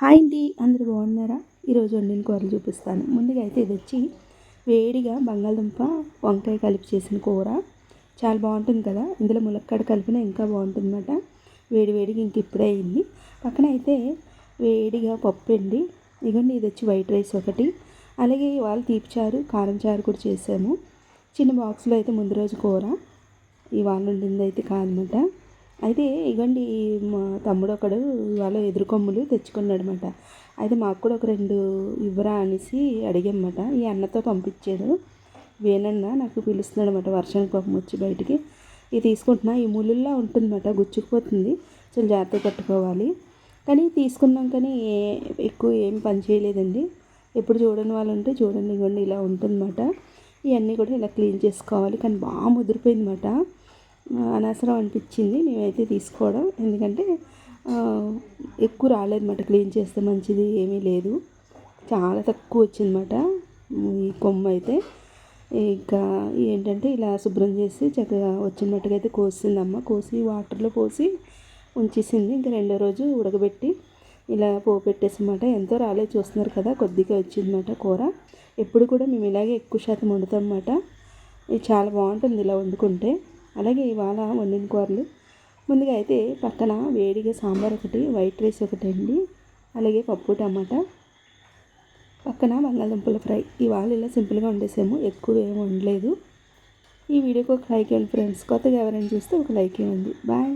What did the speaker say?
Hi అండి అందరూ బాగున్నారా? ఈరోజు వండిన కూరలు చూపిస్తాను. ముందుగా అయితే ఇది వచ్చి వేడిగా బంగాళదుంప వంకాయ కలిపి చేసిన కూర. చాలా బాగుంటుంది కదా? ఇందులో ములక్కాడ కలిపిన ఇంకా బాగుంటుంది అనమాట వేడి వేడిగా ఇంక ఇప్పుడే అయింది. పక్కన అయితే వేడిగా పప్పు అండి. ఇగోండి ఇది వచ్చి వైట్ రైస్ ఒకటి. అలాగే ఇవాళ తీపిచారు కారం చారు కూడా చేసాము చిన్న బాక్స్లో అయితే ముందు రోజు కూర. ఇవాళ వండింది అయితే కాదనమాట అయితే ఇగండి మా తమ్ముడు ఒకడు ఇవాళ ఎదురుకొమ్ములు తెచ్చుకున్నాడు అనమాట అయితే మాకు కూడా ఒక రెండు ఇవ్వరా అనేసి అడిగనమాట ఈ అన్నతో పంపించాడు వేనన్న నాకు పిలుస్తున్నాడు అనమాట వర్షం కోపం వచ్చి బయటికి. ఇది తీసుకుంటున్నా. ఈ ముళ్ళుల్లా ఉంటుందన్నమాట. గుచ్చుకుపోతుంది. చాలా జాగ్రత్తగా కట్టుకోవాలి కానీ తీసుకున్నాం కానీ ఏ ఎక్కువ ఏం పని చేయలేదండి. ఎప్పుడు చూడని వాళ్ళు ఉంటే చూడండి ఇవ్వండి ఇలా ఉంటుందన్నమాట. ఇవన్నీ కూడా ఇలా క్లీన్ చేసుకోవాలి. కానీ బాగా ముదిరిపోయిందన్నమాట. అనవసరం అనిపించింది. మేమైతే తీసుకోవడం. ఎందుకంటే ఎక్కువ రాలేదన్నమాట. క్లీన్ చేస్తే మంచిది ఏమీ లేదు. చాలా తక్కువ వచ్చిందన్నమాట ఈ కొమ్మ అయితే. ఇంకా ఏంటంటే ఇలా శుభ్రం చేసి చక్కగా వచ్చినట్టుగా అయితే కోసిందమ్మ. కోసి వాటర్లో పోసి ఉంచేసింది. ఇంకా రెండో రోజు ఉడకబెట్టి ఇలా పోపెట్టేసమాట ఎంతో రాలేదు చూస్తున్నారు కదా కొద్దిగా వచ్చిందన్నమాట కూర. ఎప్పుడు కూడా మేము ఇలాగే ఎక్కువ శాతం వండుతాం అన్నమాట ఇది చాలా బాగుంటుంది ఇలా వండుకుంటే. అలాగే ఇవాళ వండిన కూరలు. ముందుగా అయితే పక్కన వేడిగా సాంబార్ ఒకటి వైట్ రైస్ ఒకటి అండి. అలాగే పప్పు టమాటా. పక్కన బంగాళదుంపల ఫ్రై. ఇవాళ ఇలా సింపుల్గా వండేసాము. ఎక్కువ ఏమి వండలేదు. ఈ వీడియోకి ఒక లైక్ ఇవ్వండి ఫ్రెండ్స్. కొత్తగా ఎవరైనా చూస్తే ఒక లైక్ ఇవ్వండి. బాయ్.